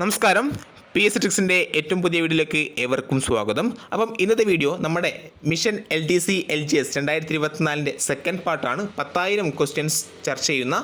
നമസ്കാരം. P S ട്രിക്സിന്റെ ഏറ്റവും പുതിയ വീഡിയോയിലേക്ക് ഏവർക്കും സ്വാഗതം. അപ്പം ഇന്നത്തെ വീഡിയോ നമ്മുടെ mission L D C L G S രണ്ടായിരത്തി ഇരുപത്തിനാലിന്റെ സെക്കൻഡ് പാർട്ടാണ് പത്തായിരം ക്വസ്റ്റ്യൻസ് ചർച്ച ചെയ്യുന്ന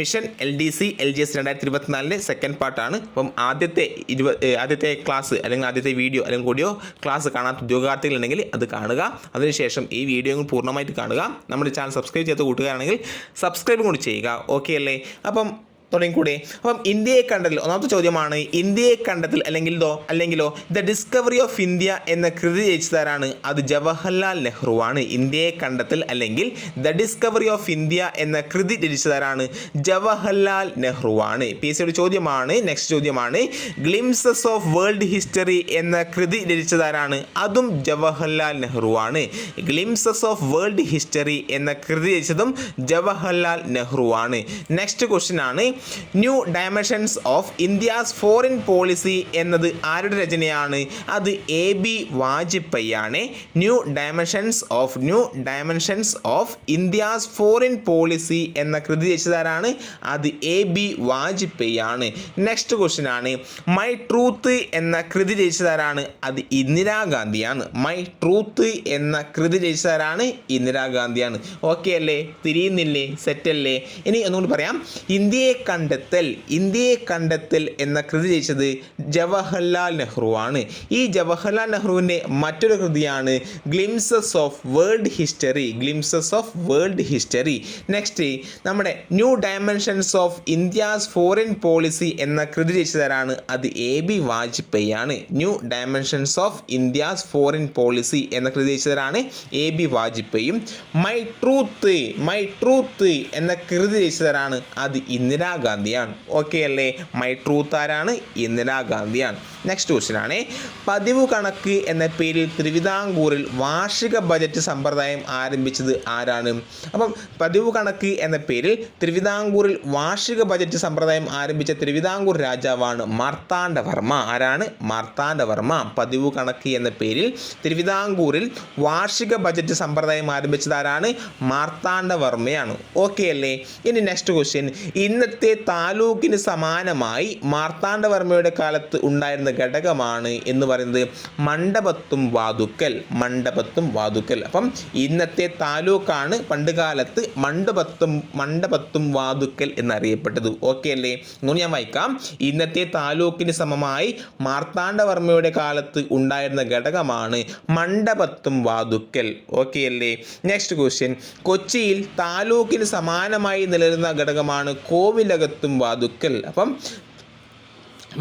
mission L D C L G S രണ്ടായിരത്തി ഇരുപത്തിനാലിന്റെ സെക്കൻഡ് പാർട്ടാണ് അപ്പം ആദ്യത്തെ ഇരുപത് ആദ്യത്തെ ക്ലാസ് അല്ലെങ്കിൽ ആദ്യത്തെ വീഡിയോ അല്ലെങ്കിൽ കൂടിയോ ക്ലാസ് കാണാത്ത ഉദ്യോഗാർത്ഥികളുണ്ടെങ്കിൽ അത് കാണുക. അതിനുശേഷം ഈ വീഡിയോ പൂർണമായിട്ട് കാണുക. നമ്മുടെ ചാനൽ സബ്സ്ക്രൈബ് ചെയ്ത് കൂട്ടുകയാണെങ്കിൽ സബ്സ്ക്രൈബ് കൂടി ചെയ്യുക. ഓക്കെ അല്ലേ? അപ്പം തുടങ്ങിക്കൂടെ അപ്പം ഇന്ത്യയെ കണ്ടതിൽ ഒന്നാമത്തെ ചോദ്യമാണ് ഇന്ത്യയെ കണ്ടതിൽ അല്ലെങ്കിൽ ദോ അല്ലെങ്കിലോ ദ ഡിസ്കവറി ഓഫ് ഇന്ത്യ എന്ന കൃതി രചിച്ചതാരാണ്? അത് ജവഹർലാൽ നെഹ്റു ആണ്. ഇന്ത്യയെ കണ്ടെത്തൽ അല്ലെങ്കിൽ ദ ഡിസ്കവറി ഓഫ് ഇന്ത്യ എന്ന കൃതി രചിച്ചതാരാണ്? ജവഹർലാൽ നെഹ്റു ആണ്. പി എസ് സിയുടെ ചോദ്യമാണ് നെക്സ്റ്റ് ചോദ്യമാണ് ഗ്ലിംസസ് ഓഫ് വേൾഡ് ഹിസ്റ്ററി എന്ന കൃതി രചിച്ചതാരാണ്? അതും ജവഹർലാൽ നെഹ്റു ആണ്. ഗ്ലിംസസ് ഓഫ് വേൾഡ് ഹിസ്റ്ററി എന്ന കൃതി രചിച്ചതും ജവഹർലാൽ നെഹ്റു ആണ്. നെക്സ്റ്റ് ക്വസ്റ്റ്യൻ ആണ് new dimensions of India's foreign policy എന്നത് ആരുടെ രചനയാണ്? അത് A B വാജ്പേയാണ് new dimensions of new dimensions of India's foreign policy എന്ന കൃതി രചിച്ചതാരാണ്? അത് എ ബി വാജ്പേയാണ് നെക്സ്റ്റ് ക്വസ്റ്റ്യൻ ആണ്. മൈ ട്രൂത്ത് എന്ന കൃതി രചിച്ചതാരാണ്? അത് ഇന്ദിരാഗാന്ധിയാണ് മൈ ട്രൂത്ത് എന്ന കൃതി രചിച്ചതാരാണ്? ഇന്ദിരാഗാന്ധിയാണ് ഓക്കെ അല്ലേ? തിരിയുന്നില്ലേ? സെറ്റല്ലേ ഇനി ഒന്നുകൂടി പറയാം. ഇന്ത്യയെ കണ്ടെത്തൽ ഇന്ത്യയെ കണ്ടെത്തൽ എന്ന കൃതി രചിച്ചത് ജവഹർലാൽ നെഹ്റു ആണ്. ഈ ജവഹർലാൽ നെഹ്റുവിന്റെ മറ്റൊരു കൃതിയാണ് glimpses of world history glimpses of world history next നമ്മുടെ new dimensions of India's foreign policy എന്ന കൃതി രചിച്ചതാരാണ് അത് എ ബി വാജ്പേയി ആണ്. New dimensions of India's foreign policy എന്ന കൃതി രചിച്ചതാരാണ് എ ബി വാജ്പേയും. മൈ ട്രൂത്ത് മൈ ട്രൂത്ത് എന്ന കൃതി രചിച്ചതാരാണ് അത് ഇന്ദിരാഗാന്ധിയാണ്. ഓക്കെ അല്ലേ? മൈ ട്രൂത്ത് ആരാണ് ഇന്ദിരാഗാന്ധിയാണ്. നെക്സ്റ്റ് ക്വസ്റ്റ്യൻ ആണ്. പതിവ് കണക്ക് എന്ന പേരിൽ തിരുവിതാംകൂറിൽ വാർഷിക ബജറ്റ് സമ്പ്രദായം ആരംഭിച്ചത് ആരാണ്? അപ്പം പതിവ് കണക്ക് എന്ന പേരിൽ തിരുവിതാംകൂറിൽ വാർഷിക ബജറ്റ് സമ്പ്രദായം ആരംഭിച്ച തിരുവിതാംകൂർ രാജാവാണ് മാർത്താണ്ഡവർമ്മ. ആരാണ്? മാർത്താണ്ഡവർമ്മ. പതിവ് കണക്ക് എന്ന പേരിൽ തിരുവിതാംകൂറിൽ വാർഷിക ബജറ്റ് സമ്പ്രദായം ആരംഭിച്ചത് ആരാണ്? മാർത്താണ്ഡവർമ്മയാണ്. ഓക്കെ അല്ലേ? ഇനി നെക്സ്റ്റ് ക്വസ്റ്റ്യൻ ഇന്നത്തെ താലൂക്കിന് സമാനമായി മാർത്താണ്ഡവർമ്മയുടെ കാലത്ത് ഉണ്ടായിരുന്ന ഘടകമാണ് എന്ന് പറയുന്നത് മണ്ഡപത്തും വാതുക്കൽ മണ്ഡപത്തും വാതുക്കൽ. അപ്പം ഇന്നത്തെ താലൂക്കാണ് പണ്ട് കാലത്ത് മണ്ഡപത്തും മണ്ഡപത്തും വാതുക്കൽ എന്നറിയപ്പെട്ടത്. ഓക്കെ അല്ലേ? ഇങ്ങനെ ഞാൻ വായിക്കാം. ഇന്നത്തെ താലൂക്കിന് സമമായി മാർത്താണ്ഡവർമ്മയുടെ കാലത്ത് ഉണ്ടായിരുന്ന ഘടകമാണ് മണ്ഡപത്തും വാതുക്കൽ. ഓക്കെ അല്ലേ? നെക്സ്റ്റ് ക്വസ്റ്റ്യൻ കൊച്ചിയിൽ താലൂക്കിന് സമാനമായി നിലനിന്ന ഘടകമാണ് കോവിലകത്തും വാതുക്കൽ. അപ്പം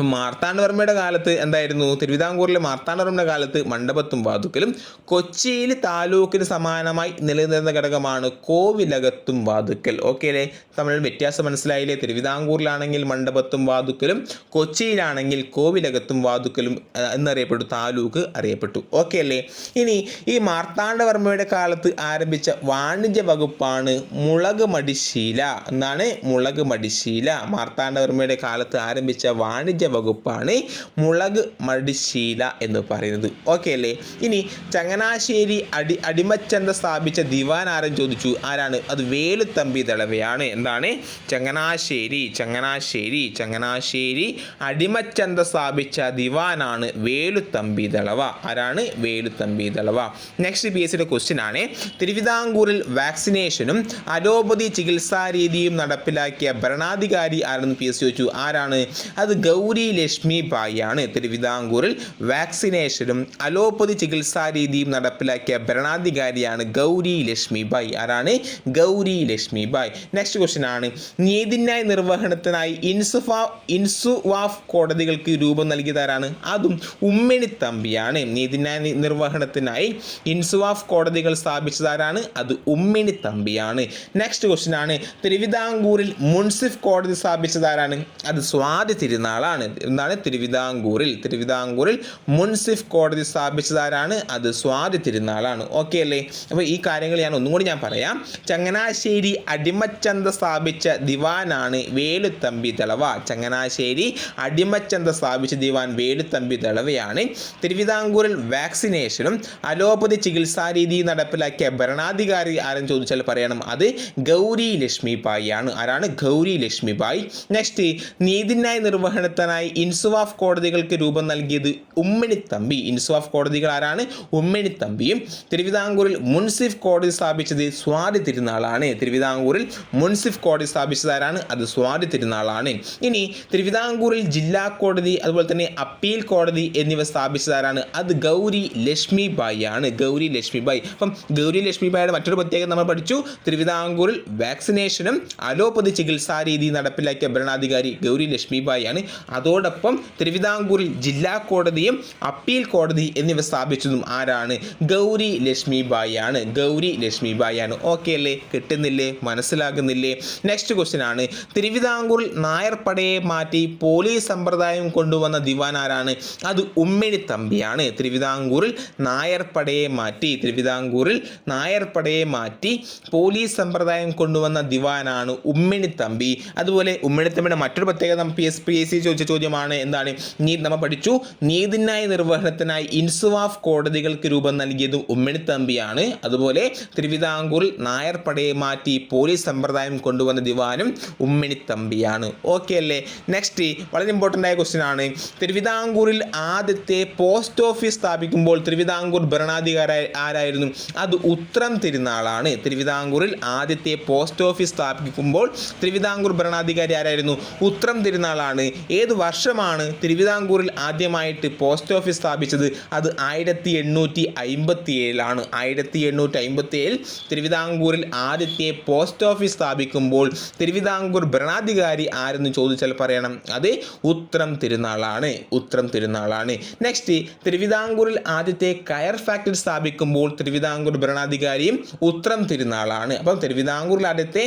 മാർത്താണ്ഡവർമ്മയുടെ കാലത്ത് എന്തായിരുന്നു? തിരുവിതാംകൂറിലെ മാർത്താണ്ഡവർമ്മയുടെ കാലത്ത് മണ്ഡപത്തും വാതുക്കലും കൊച്ചിയിൽ താലൂക്കിന് സമാനമായി നിലനിന്ന ഘടകമാണ് കോവിലകത്തും വാതുക്കൽ. ഓക്കെ അല്ലേ? തമ്മിൽ വ്യത്യാസം മനസ്സിലായില്ലേ? തിരുവിതാംകൂറിലാണെങ്കിൽ മണ്ഡപത്തും വാതുക്കലും കൊച്ചിയിലാണെങ്കിൽ കോവിലകത്തും വാതുക്കലും എന്നറിയപ്പെട്ടു താലൂക്ക് അറിയപ്പെട്ടു. ഓക്കെ അല്ലേ? ഇനി ഈ മാർത്താണ്ഡവർമ്മയുടെ കാലത്ത് ആരംഭിച്ച വാണിജ്യ വകുപ്പാണ് മുളക് മടിശീല എന്നാണ് മുളക് മടിശീല മാർത്താണ്ഡവർമ്മയുടെ കാലത്ത് ആരംഭിച്ച വാണിജ്യ വകുപ്പാണ് മുളക് മടിശീല എന്ന് പറയുന്നത്. ഓക്കെ അല്ലേ? ഇനി ചങ്ങനാശ്ശേരി അടി അടിമച്ചന്ത സ്ഥാപിച്ച ദിവാൻ ആരൻ ചോദിച്ചു ആരാണ്? അത് വേലുത്തമ്പി ദളവയാണ് എന്താണ്? ചങ്ങനാശ്ശേരി ചങ്ങനാശ്ശേരി ചങ്ങനാശ്ശേരി അടിമച്ചന്ത സ്ഥാപിച്ച ദിവാനാണ് വേലുത്തമ്പി ദളവ ആരാണ്? Velu Thampi Dalawa next P S സിയുടെ ക്വസ്റ്റ്യൻ ആണ്. തിരുവിതാംകൂറിൽ വാക്സിനേഷനും അലോപ്പതി ചികിത്സാ രീതിയും നടപ്പിലാക്കിയ ഭരണാധികാരി ആരെന്ന് പി എസ് ചോദിച്ചു ആരാണ്? അത് ഗൗരി ലക്ഷ്മി ബായിയാണ്. തിരുവിതാംകൂറിൽ വാക്സിനേഷനും അലോപ്പതി ചികിത്സാ രീതിയും നടപ്പിലാക്കിയ ഭരണാധികാരിയാണ് ഗൗരി ലക്ഷ്മി ബായി. ആരാണ്? ഗൗരി ലക്ഷ്മി ബായി. നെക്സ്റ്റ് ക്വസ്റ്റ്യൻ ആണ്. നീതിന്യായ നിർവഹണത്തിനായി ഇൻസുഫ ഇൻസുവാഫ് കോടതികൾക്ക് രൂപം നൽകിയതാരാണ് അതും ഉമ്മിണി തമ്പിയാണ്. നീതിന്യായ നിർവഹണത്തിനായി ഇൻസുവാഫ് കോടതികൾ സ്ഥാപിച്ചതാരാണ് അത് ഉമ്മിണി തമ്പിയാണ്. നെക്സ്റ്റ് ക്വസ്റ്റ്യൻ ആണ്. തിരുവിതാംകൂറിൽ മുൻസിഫ് കോടതി സ്ഥാപിച്ചതാരാണ് അത് സ്വാതി തിരുനാളാണ്. എന്താണ്? തിരുവിതാംകൂറിൽ. തിരുവിതാംകൂറിൽ മുൻസിഫ് കോടതി സ്ഥാപിച്ചതാരാണ്? അത് സ്വാതി തിരുനാളാണ്. ഓക്കെ അല്ലേ? അപ്പോൾ ഈ കാര്യങ്ങൾ ഞാൻ ഒന്നും കൂടി ഞാൻ പറയാം. ചങ്ങനാശ്ശേരി അടിമച്ചന്ത സ്ഥാപിച്ച ദിവാനാണ് വേലുത്തമ്പി തളവ. ചങ്ങനാശ്ശേരി അടിമച്ചന്ത സ്ഥാപിച്ച ദിവാൻ വേലുത്തമ്പി തളവയാണ്. തിരുവിതാംകൂറിൽ വാക്സിനേഷനും അലോപ്പതി ചികിത്സാ രീതി നടപ്പിലാക്കിയ ഭരണാധികാരി ആരെന്ന് ചോദിച്ചാൽ പറയണം. അത് ഗൗരി ലക്ഷ്മി ബായി ആണ്. ആരാണ്? ഗൗരി ലക്ഷ്മി ബായി നെക്സ്റ്റ് നീതിന്യായ നിർവഹണത്തെ നിർവഹണത്തിനായി ഇൻസുവാഫ് കോടതികൾക്ക് രൂപം നൽകിയത് ഉമ്മണിത്തമ്പി ഇൻസുവാഫ് കോടതികൾ ആരാണ്? ഉമ്മണിത്തമ്പിയും തിരുവിതാംകൂറിൽ മുൻസിഫ് കോടതി സ്ഥാപിച്ചത് സ്വാതി തിരുനാളാണ്. തിരുവിതാംകൂറിൽ മുൻസിഫ് കോടതി സ്ഥാപിച്ചത് ആരാണ്? അത് സ്വാതി തിരുനാളാണ്. ഇനി തിരുവിതാംകൂറിൽ ജില്ലാ കോടതി അതുപോലെ തന്നെ അപ്പീൽ കോടതി എന്നിവ സ്ഥാപിച്ചത് ആരാണ്? അത് ഗൗരി ലക്ഷ്മി ബായി ആണ്. ഗൗരി ലക്ഷ്മി ബായി അപ്പം ഗൗരി ലക്ഷ്മി ബായിയുടെ മറ്റൊരു പ്രത്യേകത നമ്മൾ പഠിച്ചു. തിരുവിതാംകൂറിൽ വാക്സിനേഷനും അലോപ്പതി ചികിത്സാ രീതി നടപ്പിലാക്കിയ ഭരണാധികാരി ഗൗരി ലക്ഷ്മിബായി ആണ്. അതോടൊപ്പം തിരുവിതാംകൂറിൽ ജില്ലാ കോടതിയും അപ്പീൽ കോടതി എന്നിവ സ്ഥാപിച്ചതും ആരാണ്? ഗൗരി ലക്ഷ്മി ബായി ആണ് ഗൗരി ലക്ഷ്മി ബായി ആണ് ഓക്കെ അല്ലേ? കിട്ടുന്നില്ലേ? മനസ്സിലാകുന്നില്ലേ? നെക്സ്റ്റ് ക്വസ്റ്റ്യൻ ആണ്. തിരുവിതാംകൂറിൽ നായർ പടയെ മാറ്റി പോലീസ് സമ്പ്രദായം കൊണ്ടുവന്ന ദിവാൻ ആരാണ്? അത് ഉമ്മിണി തമ്പിയാണ്. തിരുവിതാംകൂറിൽ നായർ പടയെ മാറ്റി തിരുവിതാംകൂറിൽ നായർ പടയെ മാറ്റി പോലീസ് സമ്പ്രദായം കൊണ്ടുവന്ന ദിവാനാണ് ഉമ്മിണി തമ്പി. അതുപോലെ ഉമ്മിണി തമ്പിയുടെ മറ്റൊരു പ്രത്യേകത P S P S C ചോദിച്ച ചോദ്യമാണ്. എന്താണ്? നീ നമ്മൾ പഠിച്ചു. നീതിന്യായ നിർവഹണത്തിനായി ഇൻസുവാഫ് കോടതികൾക്ക് രൂപം നൽകിയത് ഉമ്മണി തമ്പിയാണ്. അതുപോലെ തിരുവിതാംകൂർ നായർ പടയെ മാറ്റി പോലീസ് സമ്പ്രദായം കൊണ്ടുവന്ന ദിവാനും ഉമ്മണി തമ്പിയാണ്. ഓക്കെ അല്ലേ? നെക്സ്റ്റ് വളരെ ഇമ്പോർട്ടന്റ് ആയ ക്വസ്റ്റ്യൻ ആണ്. തിരുവിതാംകൂറിൽ ആദ്യത്തെ പോസ്റ്റ് ഓഫീസ് സ്ഥാപിക്കുമ്പോൾ തിരുവിതാംകൂർ ഭരണാധികാര ആരായിരുന്നു? അത് ഉത്രം തിരുനാളാണ്. തിരുവിതാംകൂറിൽ ആദ്യത്തെ പോസ്റ്റ് ഓഫീസ് സ്ഥാപിക്കുമ്പോൾ തിരുവിതാംകൂർ ഭരണാധികാരി ആരായിരുന്നു? ഉത്രം തിരുനാളാണ്. ഏത് വർഷമാണ് തിരുവിതാംകൂറിൽ ആദ്യമായിട്ട് പോസ്റ്റ് ഓഫീസ് സ്ഥാപിച്ചത്. അത് ആയിരത്തി എണ്ണൂറ്റി അമ്പത്തി ഏഴിലാണ് ആയിരത്തി എണ്ണൂറ്റി അമ്പത്തി ഏഴിൽ തിരുവിതാംകൂറിൽ ആദ്യത്തെ പോസ്റ്റ് ഓഫീസ് സ്ഥാപിക്കുമ്പോൾ തിരുവിതാംകൂർ ഭരണാധികാരി ആരെന്ന് ചോദിച്ചാൽ പറയണം. അത് ഉത്രം തിരുനാളാണ്. ഉത്രം തിരുനാളാണ്. നെക്സ്റ്റ് തിരുവിതാംകൂറിൽ ആദ്യത്തെ കയർ ഫാക്ടറി സ്ഥാപിക്കുമ്പോൾ തിരുവിതാംകൂർ ഭരണാധികാരിയും ഉത്രം തിരുനാളാണ്. അപ്പം തിരുവിതാംകൂറിൽ ആദ്യത്തെ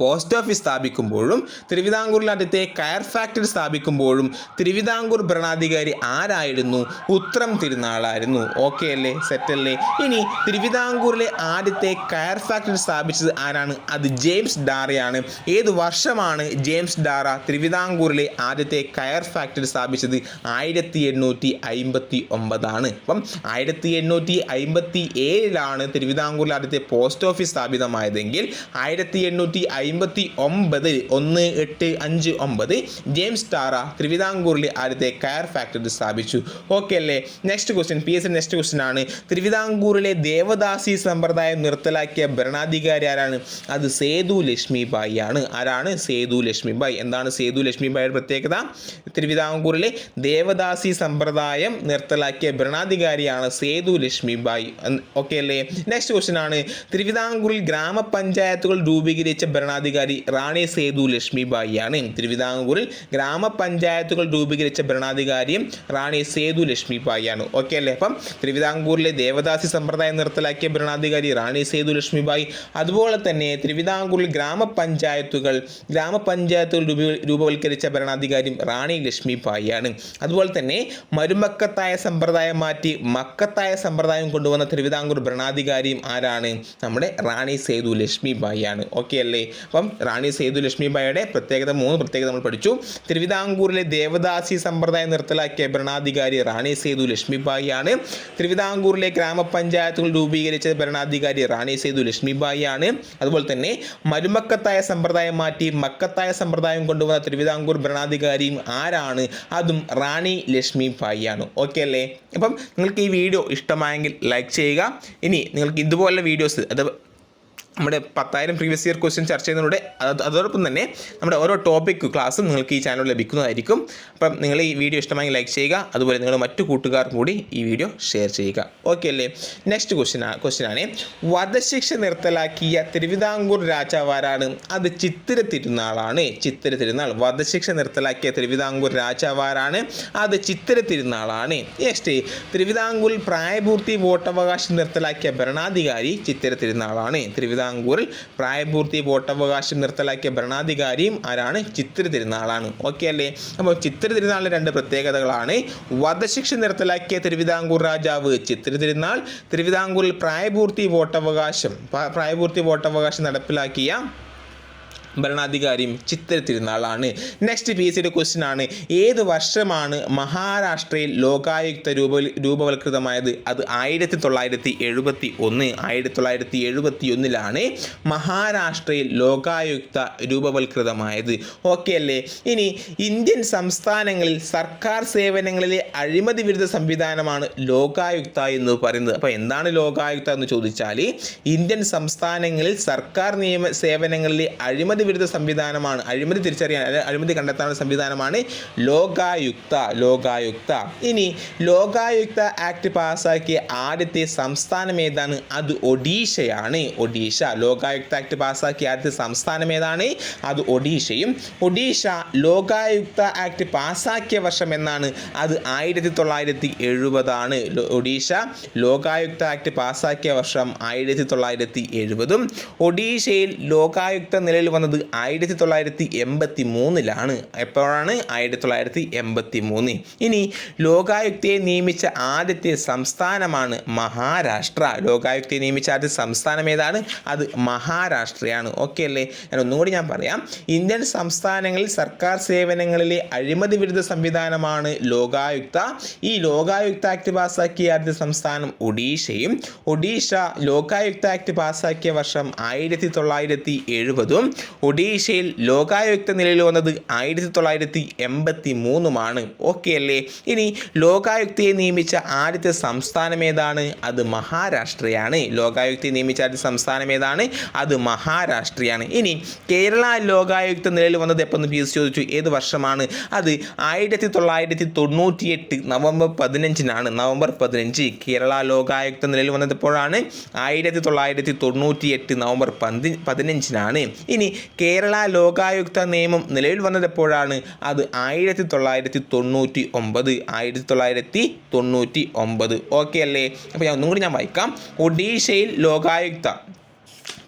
പോസ്റ്റ് ഓഫീസ് സ്ഥാപിക്കുമ്പോഴും തിരുവിതാംകൂറിൽ ആദ്യത്തെ കയർ ഫാക്ടറി സ്ഥാപിക്കുമ്പോഴും തിരുവിതാംകൂർ ഭരണാധികാരി ആരായിരുന്നു? ഉത്രം തിരുനാളായിരുന്നു. ഓക്കെ അല്ലേ? സെറ്റല്ലേ ഇനി തിരുവിതാംകൂറിലെ ആദ്യത്തെ കയർ ഫാക്ടറി സ്ഥാപിച്ചത് ആരാണ്? അത് ജെയിംസ് ഡാറയാണ്. ഏത് വർഷമാണ് ജെയിംസ് ഡാറ തിരുവിതാംകൂറിലെ ആദ്യത്തെ കയർ ഫാക്ടറി സ്ഥാപിച്ചത്? ആയിരത്തി എണ്ണൂറ്റി അമ്പത്തി ഒമ്പതാണ് അപ്പം ആയിരത്തി എണ്ണൂറ്റി അമ്പത്തി ഏഴിലാണ് തിരുവിതാംകൂറിലെ ആദ്യത്തെ പോസ്റ്റ് ഓഫീസ് സ്ഥാപിതമായതെങ്കിൽ ആയിരത്തി എണ്ണൂറ്റി അമ്പത്തി ഒമ്പത് ഒന്ന് എട്ട് അഞ്ച് ഒമ്പത് ജെയിംസ് ടാറ തിരുവിതാംകൂറിലെ ആദ്യത്തെ കയർ ഫാക്ടറി സ്ഥാപിച്ചു. ഓക്കെ അല്ലേ? Next question P S next question ആണ്. തിരുവിതാംകൂറിലെ ദേവദാസി സമ്പ്രദായം നിർത്തലാക്കിയ ഭരണാധികാരി ആരാണ്? അത് സേതു ലക്ഷ്മി ബായി ആണ്. ആരാണ്? സേതു ലക്ഷ്മി ബായി എന്താണ് സേതു ലക്ഷ്മി ബായിയുടെ പ്രത്യേകത? തിരുവിതാംകൂറിലെ ദേവദാസി സമ്പ്രദായം നിർത്തലാക്കിയ ഭരണാധികാരിയാണ് സേതു ലക്ഷ്മി ബായി ഓക്കെ അല്ലേ? നെക്സ്റ്റ് ക്വസ്റ്റ്യൻ ആണ്. തിരുവിതാംകൂറിൽ ഗ്രാമപഞ്ചായത്തുകൾ രൂപീകരിച്ച ഭരണാധികാരി റാണി സേതു ലക്ഷ്മിബായിയാണ്. തിരുവിതാംകൂറിൽ ഗ്രാമപഞ്ചായത്തുകൾ രൂപീകരിച്ച ഭരണാധികാരിയും റാണി സേതു ലക്ഷ്മിബായിയാണ്. ഓക്കെ അല്ലേ? അപ്പം തിരുവിതാംകൂറിലെ ദേവദാസി സമ്പ്രദായം നിർത്തലാക്കിയ ഭരണാധികാരി റാണി സേതു ലക്ഷ്മിബായി. അതുപോലെ തന്നെ തിരുവിതാംകൂറിൽ ഗ്രാമപഞ്ചായത്തുകൾ ഗ്രാമപഞ്ചായത്തുകൾ രൂപ രൂപവൽക്കരിച്ച ഭരണാധികാരിയും റാണി ലക്ഷ്മിബായിയാണ്. അതുപോലെ തന്നെ മരുമക്കത്തായ സമ്പ്രദായം മാറ്റി മക്കത്തായ സമ്പ്രദായം കൊണ്ടുവന്ന തിരുവിതാംകൂർ ഭരണാധികാരിയും ആരാണ്? നമ്മുടെ റാണി സേതു ലക്ഷ്മിബായിയാണ്. ഓക്കെ അല്ലേ? അപ്പം റാണി സേതു ലക്ഷ്മി ബായിയുടെ പ്രത്യേകത മൂന്ന് പ്രത്യേകത നമ്മൾ പഠിച്ചു. തിരുവിതാംകൂറിലെ ദേവദാസി സമ്പ്രദായം നിർത്തലാക്കിയ ഭരണാധികാരി റാണി സേതു ലക്ഷ്മിബായിയാണ് തിരുവിതാംകൂറിലെ ഗ്രാമപഞ്ചായത്തുകൾ രൂപീകരിച്ച ഭരണാധികാരി റാണി സേതു ലക്ഷ്മിബായിയാണ് ബായി അതുപോലെ തന്നെ മരുമക്കത്തായ സമ്പ്രദായം മാറ്റി മക്കത്തായ സമ്പ്രദായം കൊണ്ടുവന്ന തിരുവിതാംകൂർ ഭരണാധികാരിയും ആരാണ്? അതും റാണി ലക്ഷ്മി ഭായിയാണ് ആണ് ഓക്കെ അല്ലേ? അപ്പം നിങ്ങൾക്ക് ഈ വീഡിയോ ഇഷ്ടമായെങ്കിൽ ലൈക്ക് ചെയ്യുക. ഇനി നിങ്ങൾക്ക് ഇതുപോലുള്ള വീഡിയോസ് അത് നമ്മുടെ പത്തായിരം പ്രീവിയസ് ഇയർ ക്വസ്റ്റ്യൻ ചർച്ച ചെയ്യുന്നതിലൂടെ അത് അതോടൊപ്പം തന്നെ നമ്മുടെ ഓരോ ടോപ്പിക് ക്ലാസ്സും നിങ്ങൾക്ക് ഈ ചാനൽ ലഭിക്കുന്നതായിരിക്കും. അപ്പം നിങ്ങൾ ഈ വീഡിയോ ഇഷ്ടമായി ലൈക്ക് ചെയ്യുക. അതുപോലെ നിങ്ങൾ മറ്റു കൂട്ടുകാർക്കും കൂടി ഈ വീഡിയോ ഷെയർ ചെയ്യുക. ഓക്കെ അല്ലേ? നെക്സ്റ്റ് ക്വസ്റ്റ്യൻ ക്വസ്റ്റ്യൻ ആണ്. വധശിക്ഷ നിർത്തലാക്കിയ തിരുവിതാംകൂർ രാജാവാരാണ്. അത് ചിത്തിര തിരുനാളാണ് ചിത്തിര തിരുനാൾ വധശിക്ഷ നിർത്തലാക്കിയ തിരുവിതാംകൂർ രാജാവാരാണ്. അത് ചിത്തിര തിരുനാളാണ് നെക്സ്റ്റ് തിരുവിതാംകൂറിൽ പ്രായപൂർത്തി വോട്ടവകാശം നിർത്തലാക്കിയ ഭരണാധികാരി ചിത്തിര തിരുനാളാണ് തിരുവിതാംകൂറിൽ പ്രായപൂർത്തി വോട്ടവകാശം നിർത്തലാക്കിയ ഭരണാധികാരിയും ആരാണ്? ചിത്തിര തിരുനാളാണ്. ഓക്കെ അല്ലേ? അപ്പോൾ ചിത്തിര തിരുനാളിലെ രണ്ട് പ്രത്യേകതകളാണ്. വധശിക്ഷ നിർത്തലാക്കിയ തിരുവിതാംകൂർ രാജാവ് ചിത്തിര തിരുനാൾ തിരുവിതാംകൂറിൽ പ്രായപൂർത്തി വോട്ടവകാശം പ്രാ- പ്രായപൂർത്തി വോട്ടവകാശം നടപ്പിലാക്കിയ ഭരണാധികാരിയും ചിത്രത്തിരുന്നാളാണ്. നെക്സ്റ്റ് പി സിയുടെ ക്വസ്റ്റ്യൻ ആണ്. ഏത് വർഷമാണ് മഹാരാഷ്ട്രയിൽ ലോകായുക്ത രൂപ രൂപവൽകൃതമായത്? അത് ആയിരത്തി തൊള്ളായിരത്തി എഴുപത്തി ഒന്ന് ആയിരത്തി തൊള്ളായിരത്തി എഴുപത്തി ഒന്നിലാണ് മഹാരാഷ്ട്രയിൽ ലോകായുക്ത രൂപവൽകൃതമായത്. ഓക്കെ അല്ലേ? ഇനി ഇന്ത്യൻ സംസ്ഥാനങ്ങളിൽ സർക്കാർ സേവനങ്ങളിലെ അഴിമതി വിരുദ്ധ സംവിധാനമാണ് ലോകായുക്ത എന്ന് പറയുന്നത്. അപ്പോൾ എന്താണ് ലോകായുക്ത എന്ന് ചോദിച്ചാൽ ഇന്ത്യൻ സംസ്ഥാനങ്ങളിൽ സർക്കാർ നിയമ സേവനങ്ങളിലെ അഴിമതി വിരുദ്ധ സംവിധാനമാണ്. അഴിമതി തിരിച്ചറിയാൻ അഴിമതി കണ്ടെത്താനുള്ള സംവിധാനമാണ് ലോകായുക്ത ലോകായുക്ത. ഇനി ലോകായുക്ത ആക്ട് പാസ്സാക്കിയ ആദ്യത്തെ സംസ്ഥാനം ഏതാണ്? അത് ഒഡീഷയാണ്. ഒഡീഷ ലോകായുക്ത ആക്ട് പാസ്സാക്കിയ ആദ്യത്തെ സംസ്ഥാനം ഏതാണ്? അത് ഒഡീഷയും. ഒഡീഷ ലോകായുക്ത ആക്ട് പാസ്സാക്കിയ വർഷം എന്നാണ്? അത് ആയിരത്തി തൊള്ളായിരത്തി എഴുപതാണ് ഒഡീഷ ലോകായുക്ത ആക്ട് പാസ്സാക്കിയ വർഷം ആയിരത്തി തൊള്ളായിരത്തി എഴുപതും ഒഡീഷയിൽ ലോകായുക്ത നിലയിൽ വന്നത് ആയിരത്തി തൊള്ളായിരത്തി എൺപത്തി മൂന്നിലാണ് എപ്പോഴാണ്? ആയിരത്തി തൊള്ളായിരത്തി എൺപത്തി മൂന്ന് ഇനി ലോകായുക്തയെ നിയമിച്ച ആദ്യത്തെ സംസ്ഥാനമാണ് മഹാരാഷ്ട്ര. ലോകായുക്തയെ നിയമിച്ച ആദ്യ സംസ്ഥാനം ഏതാണ്? അത് മഹാരാഷ്ട്രയാണ്. ഓക്കെ അല്ലേ? ഞാൻ ഒന്നുകൂടി ഞാൻ പറയാം. ഇന്ത്യൻ സംസ്ഥാനങ്ങളിൽ സർക്കാർ സേവനങ്ങളിലെ അഴിമതി വിരുദ്ധ സംവിധാനമാണ് ലോകായുക്ത. ഈ ലോകായുക്ത ആക്ട് പാസ്സാക്കിയ ആദ്യ സംസ്ഥാനം ഒഡീഷയും. ഒഡീഷ ലോകായുക്ത ആക്ട് പാസ്സാക്കിയ വർഷം ആയിരത്തി തൊള്ളായിരത്തി എഴുപതും ഒഡീഷയിൽ ലോകായുക്ത നിലയിൽ വന്നത് ആയിരത്തി തൊള്ളായിരത്തി എൺപത്തി മൂന്നുമാണ് ഓക്കെ അല്ലേ? ഇനി ലോകായുക്തയെ നിയമിച്ച ആദ്യത്തെ സംസ്ഥാനം ഏതാണ്? അത് മഹാരാഷ്ട്രയാണ്. ലോകായുക്തയെ നിയമിച്ച ആദ്യ സംസ്ഥാനം ഏതാണ്? അത് മഹാരാഷ്ട്രയാണ്. ഇനി കേരള ലോകായുക്ത നിലയിൽ വന്നത് എപ്പോൾ പി എസ് ചോദിച്ചു. ഏത് വർഷമാണ്? അത് ആയിരത്തി തൊള്ളായിരത്തി തൊണ്ണൂറ്റിയെട്ട് നവംബർ പതിനഞ്ചിനാണ്. നവംബർ പതിനഞ്ച് കേരള ലോകായുക്ത നിലയിൽ വന്നത് എപ്പോഴാണ്? ആയിരത്തി തൊള്ളായിരത്തി തൊണ്ണൂറ്റിയെട്ട് നവംബർ പതി പതിനഞ്ചിനാണ്. ഇനി കേരള ലോകായുക്ത നിയമം നിലവിൽ വന്നതെപ്പോഴാണ്? അത് ആയിരത്തി തൊള്ളായിരത്തി തൊണ്ണൂറ്റി ഒമ്പത് ആയിരത്തി തൊള്ളായിരത്തി തൊണ്ണൂറ്റി ഒമ്പത് ഓക്കെ അല്ലേ? അപ്പോൾ ഞാൻ ഒന്നും കൂടി ഞാൻ വായിക്കാം. ഒഡീഷയിൽ ലോകായുക്ത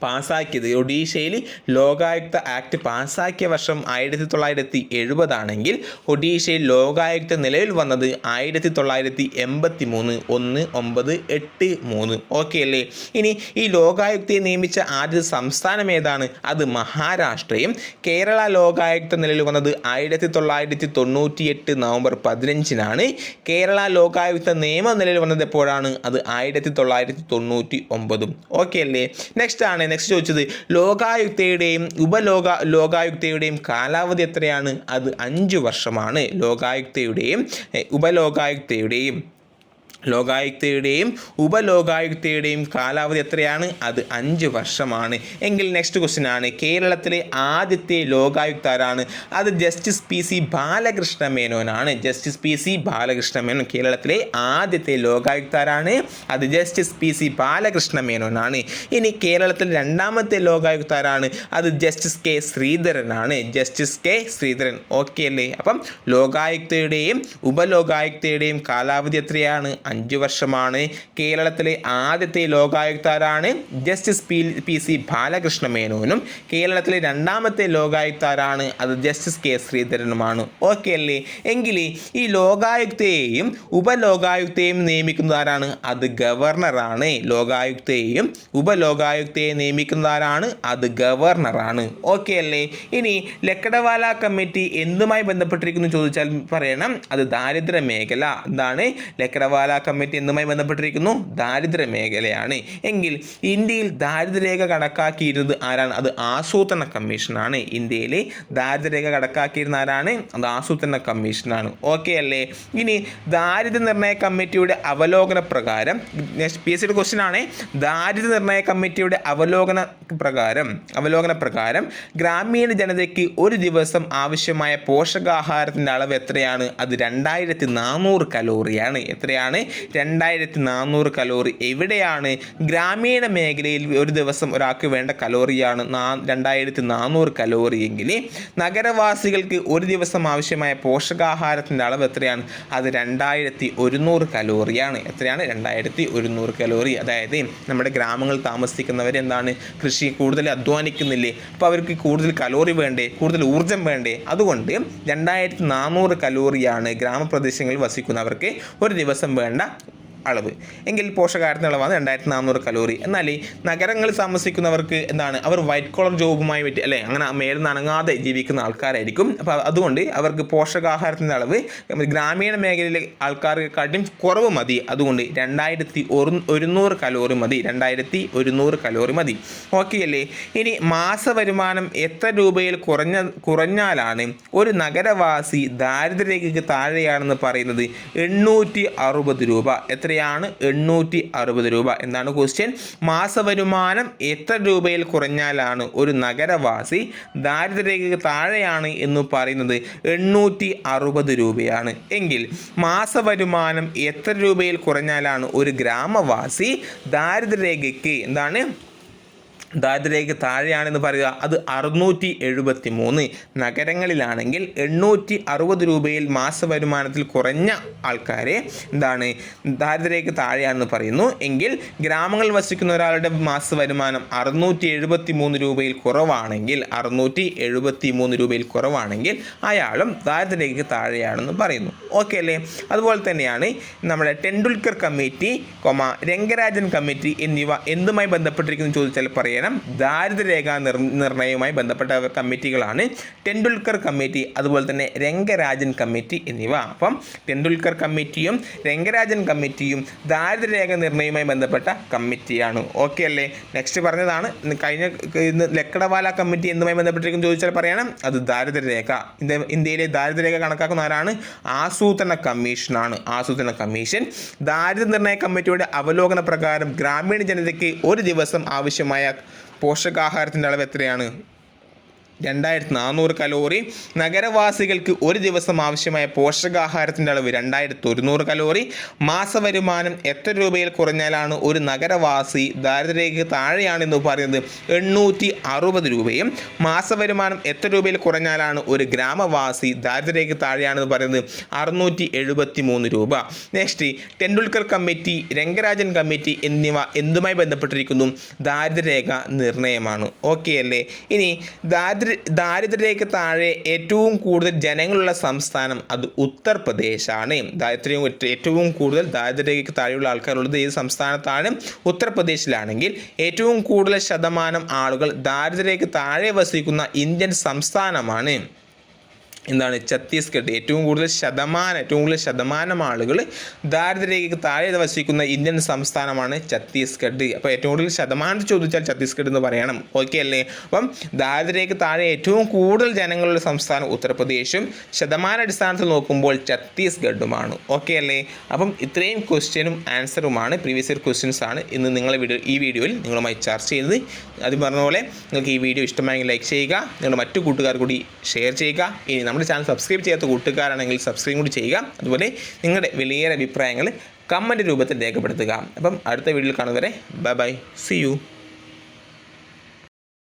പാസ്സാക്കിയത്. ഒഡീഷയിൽ ലോകായുക്ത ആക്ട് പാസ്സാക്കിയ വർഷം ആയിരത്തി തൊള്ളായിരത്തി എഴുപതാണെങ്കിൽ ഒഡീഷയിൽ ലോകായുക്ത നിലവിൽ വന്നത് ആയിരത്തി തൊള്ളായിരത്തി എൺപത്തി മൂന്ന് ഒന്ന് ഒമ്പത് എട്ട് മൂന്ന്. ഓക്കെ അല്ലേ? ഇനി ഈ ലോകായുക്തയെ നിയമിച്ച ആദ്യ സംസ്ഥാനം ഏതാണ്? അത് മഹാരാഷ്ട്രയും കേരള ലോകായുക്ത നിലവിൽ വന്നത് ആയിരത്തി തൊള്ളായിരത്തി തൊണ്ണൂറ്റി എട്ട് നവംബർ പതിനഞ്ചിനാണ്. കേരള ലോകായുക്ത നിയമം നിലവിൽ വന്നത് എപ്പോഴാണ്? അത് ആയിരത്തി തൊള്ളായിരത്തി തൊണ്ണൂറ്റി ഒമ്പതും ഓക്കെ അല്ലേ? നെക്സ്റ്റ് ആണ്. നെക്സ്റ്റ് ചോദിച്ചത് ലോകായുക്തയുടെയും ഉപലോക ലോകായുക്തയുടെയും കാലാവധി എത്രയാണ്? അത് അഞ്ച് വർഷമാണ്. ലോകായുക്തയുടെയും ഉപലോകായുക്തയുടെയും. ലോകായുക്തയുടെയും ഉപലോകായുക്തയുടെയും കാലാവധി എത്രയാണ്? അത് അഞ്ച് വർഷമാണ്. എങ്കിൽ നെക്സ്റ്റ് ക്വസ്റ്റ്യൻ ആണ്. കേരളത്തിലെ ആദ്യത്തെ ലോകായുക്ത ആരാണ് അത് justice P C Balakrishna മേനോനാണ് justice P C Balakrishna Menon കേരളത്തിലെ ആദ്യത്തെ ലോകായുക്ത ആരാണ് അത് ജസ്റ്റിസ് പി സി ബാലകൃഷ്ണ മേനോനാണ് ഇനി കേരളത്തിൽ രണ്ടാമത്തെ ലോകായുക്ത ആരാണ് അത് justice K ശ്രീധരനാണ്. Justice K Sreedharan. Okay അല്ലേ? അപ്പം ലോകായുക്തയുടെയും ഉപലോകായുക്തയുടെയും കാലാവധി എത്രയാണ്? അഞ്ച് വർഷമാണ് കേരളത്തിലെ ആദ്യത്തെ ലോകായുക്താരാണ് justice P P C Balakrishna മേനോനും. കേരളത്തിലെ രണ്ടാമത്തെ ലോകായുക്താരാണ് അത് ജസ്റ്റിസ് കെ ശ്രീധരനുമാണ്. ഓക്കെ അല്ലേ? എങ്കിൽ ഈ ലോകായുക്തയെയും ഉപലോകായുക്തയെയും നിയമിക്കുന്നത് ആരാണ്? അത് ഗവർണറാണ്. ലോകായുക്തയെയും ഉപലോകായുക്തയെ നിയമിക്കുന്നതാരാണ് അത് ഗവർണറാണ്. ഓക്കെ അല്ലേ? ഇനി ലക്കടവാല കമ്മിറ്റി എന്തുമായി ബന്ധപ്പെട്ടിരിക്കുന്നു ചോദിച്ചാൽ പറയണം. അത് ദാരിദ്ര്യ മേഖല. എന്താണ്? ലക്കടവാല കമ്മിറ്റി എന്നുമായി ബന്ധപ്പെട്ടിരിക്കുന്നു. ദാരിദ്ര്യ മേഖലയാണ് എങ്കിൽ ഇന്ത്യയിൽ ദാരിദ്ര്യരേഖ കണക്കാക്കിയിരുന്നത് ആരാണ്? അത് ആസൂത്രണ കമ്മീഷനാണ്. ഇന്ത്യയിലെ ദാരിദ്ര്യരേഖ കണക്കാക്കിയിരുന്ന ആരാണ്? അത് ആസൂത്രണ കമ്മീഷനാണ്. ഓക്കെ അല്ലേ? ഇനി ദാരിദ്ര്യ നിർണയ കമ്മിറ്റിയുടെ അവലോകന പ്രകാരം പി എസ് സിയുടെ ക്വസ്റ്റ്യൻ ആണ്. ദാരിദ്ര്യ നിർണയ കമ്മിറ്റിയുടെ അവലോകന പ്രകാരം അവലോകന പ്രകാരം ഗ്രാമീണ ജനതയ്ക്ക് ഒരു ദിവസം ആവശ്യമായ പോഷകാഹാരത്തിന്റെ അളവ് എത്രയാണ്? അത് രണ്ടായിരത്തി നാനൂറ് കലോറിയാണ്. എത്രയാണ്? രണ്ടായിരത്തി നാനൂറ് കലോറി. എവിടെയാണ് ഗ്രാമീണ മേഖലയിൽ ഒരു ദിവസം ഒരാൾക്ക് വേണ്ട കലോറിയാണ് നാ രണ്ടായിരത്തി നാനൂറ് കലോറി എങ്കിൽ നഗരവാസികൾക്ക് ഒരു ദിവസം ആവശ്യമായ പോഷകാഹാരത്തിന്റെ അളവ് എത്രയാണ്? അത് രണ്ടായിരത്തി ഒരുന്നൂറ് കലോറിയാണ്. എത്രയാണ്? രണ്ടായിരത്തി ഒരുന്നൂറ് കലോറി. അതായത് നമ്മുടെ ഗ്രാമങ്ങളിൽ താമസിക്കുന്നവർ എന്താണ്? കൃഷി കൂടുതൽ അധ്വാനിക്കുന്നില്ലേ? അപ്പോൾ അവർക്ക് കൂടുതൽ കലോറി വേണ്ടേ? കൂടുതൽ ഊർജം വേണ്ടേ? അതുകൊണ്ട് രണ്ടായിരത്തി നാനൂറ് കലോറിയാണ് ഗ്രാമപ്രദേശങ്ങളിൽ വസിക്കുന്നവർക്ക് ഒരു ദിവസം വേണ്ട anda അളവ്. എങ്കിൽ പോഷകാഹാരത്തിന്റെ അളവാണ് രണ്ടായിരത്തി നാനൂറ് കലോറി. എന്നാൽ നഗരങ്ങളിൽ താമസിക്കുന്നവർക്ക് എന്താണ്? അവർ വൈറ്റ് കോളർ ജോബുമായി പറ്റി അല്ലേ? അങ്ങനെ നനങ്ങാതെ ജീവിക്കുന്ന ആൾക്കാരായിരിക്കും. അപ്പോൾ അതുകൊണ്ട് അവർക്ക് പോഷകാഹാരത്തിന്റെ അളവ് ഗ്രാമീണ മേഖലയിലെ ആൾക്കാർക്കാട്ടും കുറവ് മതി. അതുകൊണ്ട് രണ്ടായിരത്തി ഒരു ഒരുന്നൂറ് കലോറി മതി. രണ്ടായിരത്തി ഒരുന്നൂറ് കലോറി മതി. ഓക്കെ അല്ലേ? ഇനി മാസ വരുമാനം എത്ര രൂപയിൽ കുറഞ്ഞ കുറഞ്ഞാലാണ് ഒരു നഗരവാസി ദാരിദ്ര്യരേഖയ്ക്ക് താഴെയാണെന്ന് പറയുന്നത് എണ്ണൂറ്റി അറുപത് രൂപ. എത്രയാണ് എണ്ണൂറ്റി അറുപത് രൂപ. എന്താണ് ക്വസ്റ്റ്യൻ മാസവരുമാനം എത്ര രൂപയിൽ കുറഞ്ഞാലാണ് ഒരു നഗരവാസി ദാരിദ്ര്യരേഖയ്ക്ക് താഴെയാണ് എന്ന് പറയുന്നത്? എണ്ണൂറ്റി അറുപത് രൂപയാണ്. എങ്കിൽ മാസവരുമാനം എത്ര രൂപയിൽ കുറഞ്ഞാലാണ് ഒരു ഗ്രാമവാസി ദാരിദ്ര്യരേഖയ്ക്ക് എന്താണ് ദാരിദ്ര്യരേഖ താഴെയാണെന്ന് പറയുക. അത് അറുന്നൂറ്റി എഴുപത്തി മൂന്ന് നഗരങ്ങളിലാണെങ്കിൽ എണ്ണൂറ്റി അറുപത് രൂപയിൽ മാസ വരുമാനത്തിൽ കുറഞ്ഞ ആൾക്കാരെ എന്താണ് ദാരിദ്ര്യരേഖ താഴെയാണെന്ന് പറയുന്നു. എങ്കിൽ ഗ്രാമങ്ങളിൽ വസിക്കുന്ന ഒരാളുടെ മാസ വരുമാനം അറുന്നൂറ്റി എഴുപത്തി മൂന്ന് രൂപയിൽ കുറവാണെങ്കിൽ അറുന്നൂറ്റി എഴുപത്തി മൂന്ന് രൂപയിൽ കുറവാണെങ്കിൽ അയാളും ദാരിദ്ര്യരേഖയ്ക്ക് താഴെയാണെന്ന് പറയുന്നു. ഓക്കെ അല്ലേ? അതുപോലെ തന്നെയാണ് നമ്മുടെ ടെണ്ടുൽക്കർ കമ്മിറ്റി കൊമ രംഗരാജൻ കമ്മിറ്റി എന്നിവ എന്തുമായി ബന്ധപ്പെട്ടിരിക്കുന്നു ചോദിച്ചാൽ പറയണം ദാരിദ്ര്യരേഖ നിർ നിർണയവുമായി ബന്ധപ്പെട്ട കമ്മിറ്റികളാണ് ടെണ്ടുൽക്കർ കമ്മിറ്റി അതുപോലെ തന്നെ രംഗരാജൻ കമ്മിറ്റി എന്നിവ. അപ്പം ടെണ്ടുൽക്കർ കമ്മിറ്റിയും രംഗരാജൻ കമ്മിറ്റിയും ദാരിദ്ര്യരേഖ നിർണയവുമായി ബന്ധപ്പെട്ട കമ്മിറ്റിയാണ്. ഓക്കെ അല്ലേ? നെക്സ്റ്റ് പറഞ്ഞതാണ്. കഴിഞ്ഞ ലക്കടവാല കമ്മിറ്റി എന്തുമായി ബന്ധപ്പെട്ടിരിക്കുന്ന ചോദിച്ചാൽ പറയണം അത് ദാരിദ്ര്യരേഖ. ഇന്ത്യയിലെ ദാരിദ്ര്യരേഖ കണക്കാക്കുന്ന ആരാണ്? ആസൂത്രണ കമ്മീഷനാണ്. ആസൂത്രണ കമ്മീഷൻ ദാരിദ്ര്യ നിർണയ കമ്മിറ്റിയുടെ അവലോകന പ്രകാരം ഗ്രാമീണ ജനതയ്ക്ക് ഒരു ദിവസം ആവശ്യമായ പോഷകാഹാരത്തിന്റെ അളവ് എത്രയാണ്? രണ്ടായിരത്തി നാനൂറ് കലോറി. നഗരവാസികൾക്ക് ഒരു ദിവസം ആവശ്യമായ പോഷകാഹാരത്തിന്റെ അളവ് രണ്ടായിരത്തി ഒരുന്നൂറ് കലോറി. മാസവരുമാനം എത്ര രൂപയിൽ കുറഞ്ഞാലാണ് ഒരു നഗരവാസി ദാരിദ്ര്യരേഖയ്ക്ക് താഴെയാണെന്ന് പറയുന്നത്? എണ്ണൂറ്റി അറുപത് രൂപയും. മാസവരുമാനം എത്ര രൂപയിൽ കുറഞ്ഞാലാണ് ഒരു ഗ്രാമവാസി ദാരിദ്ര്യരേഖയ്ക്ക് താഴെയാണെന്ന് പറയുന്നത്? അറുന്നൂറ്റി എഴുപത്തി മൂന്ന് രൂപ. Next Tendulkar committee Rangarajan committee എന്നിവ എന്തുമായി ബന്ധപ്പെട്ടിരിക്കുന്നു? ദാരിദ്ര്യരേഖ നിർണയമാണ്. ഓക്കെ അല്ലേ? ഇനി ദാരിദ്ര്യ ദാരിദ്ര്യരേഖ താഴെ ഏറ്റവും കൂടുതൽ ജനങ്ങളുള്ള സംസ്ഥാനം അത് ഉത്തർപ്രദേശാണ്. ദാരിദ്ര്യം ഏറ്റവും കൂടുതൽ ദാരിദ്ര്യരേഖയ്ക്ക് താഴെയുള്ള ആൾക്കാരുള്ളത് ഏത് സംസ്ഥാനത്താണ്? ഉത്തർപ്രദേശിലാണെങ്കിൽ ഏറ്റവും കൂടുതൽ ശതമാനം ആളുകൾ ദാരിദ്ര്യത്തിലേക്ക് താഴെ വസിക്കുന്ന ഇന്ത്യൻ സംസ്ഥാനമാണ്. എന്താണ് ഛത്തീസ്ഗഡ് ഏറ്റവും കൂടുതൽ ശതമാനം ഏറ്റവും കൂടുതൽ ശതമാനം ആളുകൾ ദാരിദ്ര്യരേഖയ്ക്ക് താഴെ വസിക്കുന്ന ഇന്ത്യൻ സംസ്ഥാനമാണ് ഛത്തീസ്ഗഡ്. അപ്പോൾ ഏറ്റവും കൂടുതൽ ശതമാനം ചോദിച്ചാൽ ഛത്തീസ്ഗഡ് എന്ന് പറയണം. ഓക്കെ അല്ലേ? അപ്പം ദാരിദ്ര്യരേഖയ്ക്ക് താഴെ ഏറ്റവും കൂടുതൽ ജനങ്ങളുടെ സംസ്ഥാനം ഉത്തർപ്രദേശും ശതമാന അടിസ്ഥാനത്തിൽ നോക്കുമ്പോൾ ഛത്തീസ്ഗഡുമാണ്. ഓക്കെ അല്ലേ? അപ്പം ഇത്രയും ക്വസ്റ്റ്യനും ആൻസറുമാണ് പ്രീവിയസ് ഇയർ ക്വസ്റ്റ്യൻസ് ആണ്. ഇന്ന് നിങ്ങളെ വീഡിയോ ഈ വീഡിയോയിൽ നിങ്ങളുമായി ചർച്ച ചെയ്തത് അത് പറഞ്ഞ പോലെ നിങ്ങൾക്ക് ഈ വീഡിയോ ഇഷ്ടമായെങ്കിൽ ലൈക്ക് ചെയ്യുക. നിങ്ങളുടെ മറ്റു കൂട്ടുകാർ കൂടി ഷെയർ ചെയ്യുക. ഇനി നമ്മുടെ ചാനൽ സബ്സ്ക്രൈബ് ചെയ്യാത്ത കൂട്ടുകാരാണെങ്കിൽ സബ്സ്ക്രൈബ് കൂടി ചെയ്യുക. അതുപോലെ നിങ്ങളുടെ വലിയ അഭിപ്രായങ്ങൾ കമന്റ് രൂപത്തിൽ രേഖപ്പെടുത്തുക. അപ്പം അടുത്ത വീഡിയോയിൽ കാണുന്നവരെ ബൈ ബൈ സി യു